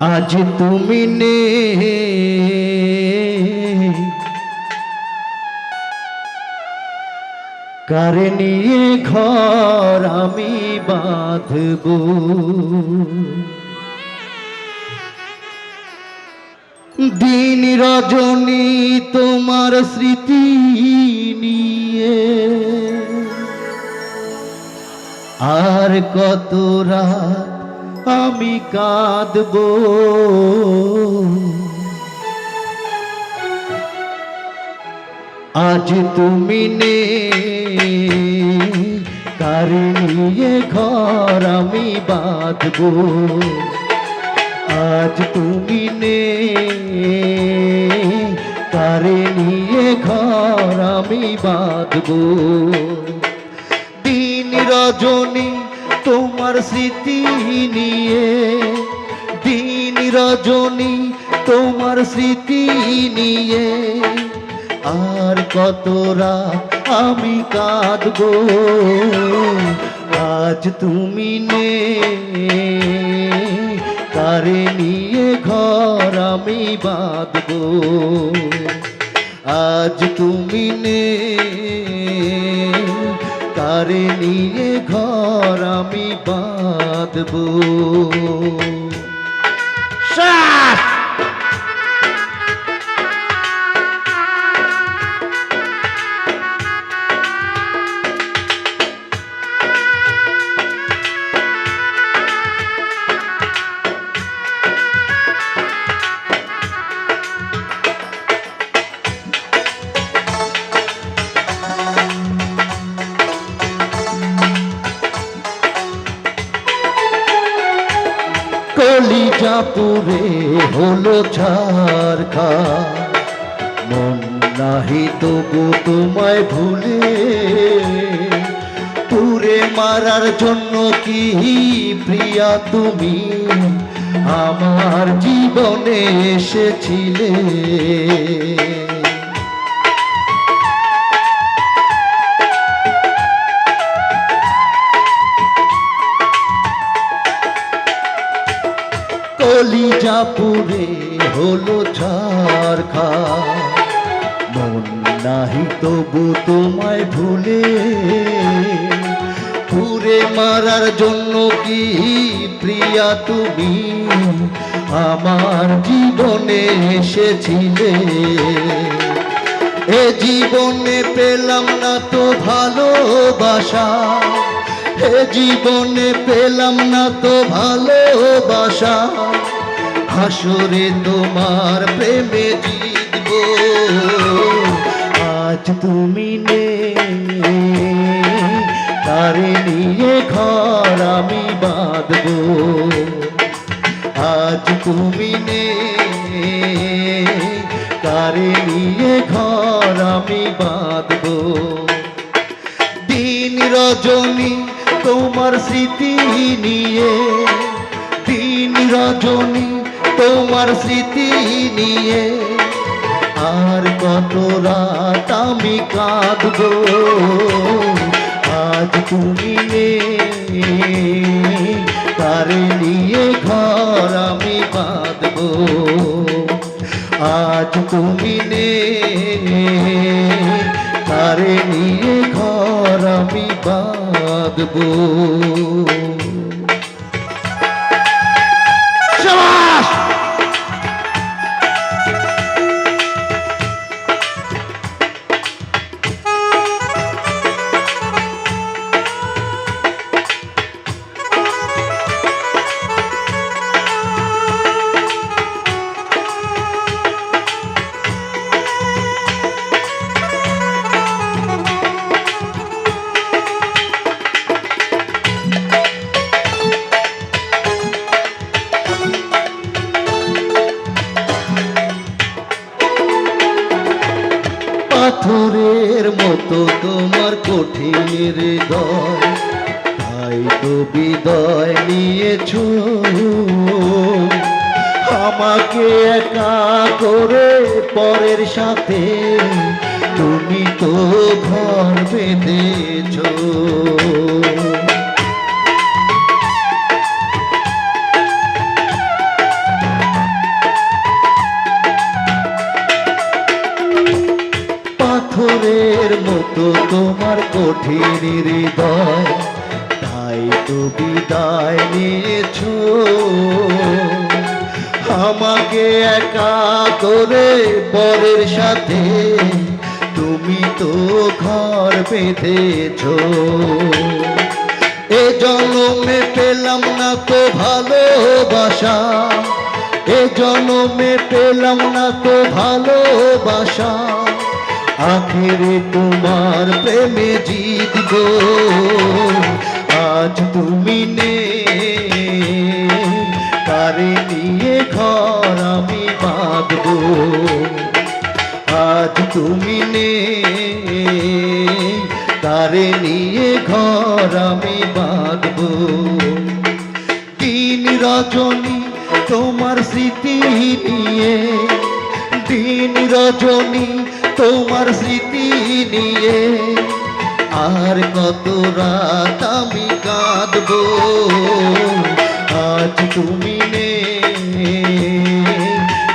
আজ তুমি নে। কারে নিয়ে ঘর আমি বাঁধব? দিন রজনী তোমার স্মৃতি নিয়ে। আর কত রাত আমি কাঁদব। আজ তুমি নে, কারে নিয়ে ঘর আমি বাঁধব। আজ তুমি নে, কারে নিয়ে ঘর আমি বাঁধব। দিন রজনী তোমার স্মৃতি নিয়ে, দিন রজনী তোমার স্মৃতি নিয়ে। আর কত রাত আমি কাঁদব, আজ তুমি নে কারে নিয়ে ঘর আমি বাঁধব, আজ তুমি নে কারে নিয়ে ঘর আমি বাঁধব। পুরে হলো ছারখা মন নাহি তবু তোমায় ভুলে। পুরে মারার জন্য কি প্রিয়া তুমি? আমার জীবনে এসেছিলে। কলিজা পুরে হলো ঝারখা মন নাহি তবু তোমায় ভুলে। পুরে মারার জন্য কি প্রিয়া তুমি? আমার জীবনে এসেছিলে। এ জীবনে পেলাম না তো ভালোবাসা। এ জীবনে পেলাম না তো ভালোবাসা। হাসরে তোমার প্রেমে জিতব। আজ তুমি নে তারে নিয়ে ঘর আমি বাঁধব। আজ তুমি তারে নিয়ে ঘর আমি বাঁধব। দিন রজনী তোমার স্মৃতি নিয়ে, দিন রজনী তোমার স্মৃতি নিয়ে। আর কত রাত আমি কাঁদব, আজ তুমি তারে নিয়ে ঘর আমি বাঁধব। আজ তুমি নে তারে নিয়ে ঘর আমি বাঁধব পাথরের মতো তোমার কঠিন হৃদয়। তাই তো বিদয় নিয়েছ। আমাকে একা করে পরের সাথে তুমি তো ঘর বেঁধেছ। কঠিন হৃদয়, তাই তো বিদায় নিয়েছো। আমাকে একা করে পরের সাথে তুমি তো ঘর বেঁধেছো। এ জন্মে পেলাম না তো ভালোবাসা, এ জন্মে পেলাম না তো ভালোবাসা। আখেরে তোমার প্রেমে জিতব আজ তুমি নে কারে নিয়ে ঘর আমি বাঁধব। আজ তুমি নে, তারে নিয়ে ঘর আমি বাঁধব। দিন রজনী তোমার স্মৃতি নিয়ে দিন রজনী তোমার স্মৃতি নিয়ে আর কত রাত আমি কাঁদব। আজ তুমি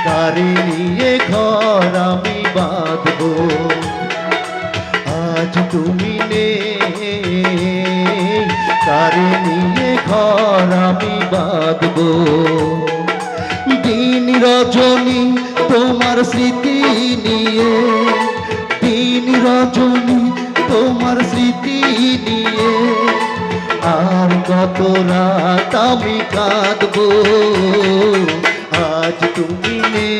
কারে নিয়ে ঘর আমি বাঁধব। আজ তুমি নে নিয়ে ঘর আমি বাঁধব। দিন রজনী তোমার স্মৃতি নিয়ে দিন রজনী তোমার স্মৃতি নিয়ে। আর কত রাত আমি কাঁদব, আজ তুমি নে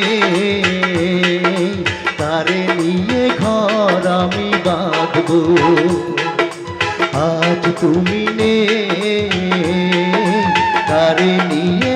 তারে নিয়ে ঘর আমি বাঁধব। আজ তুমি নে তারে নিয়ে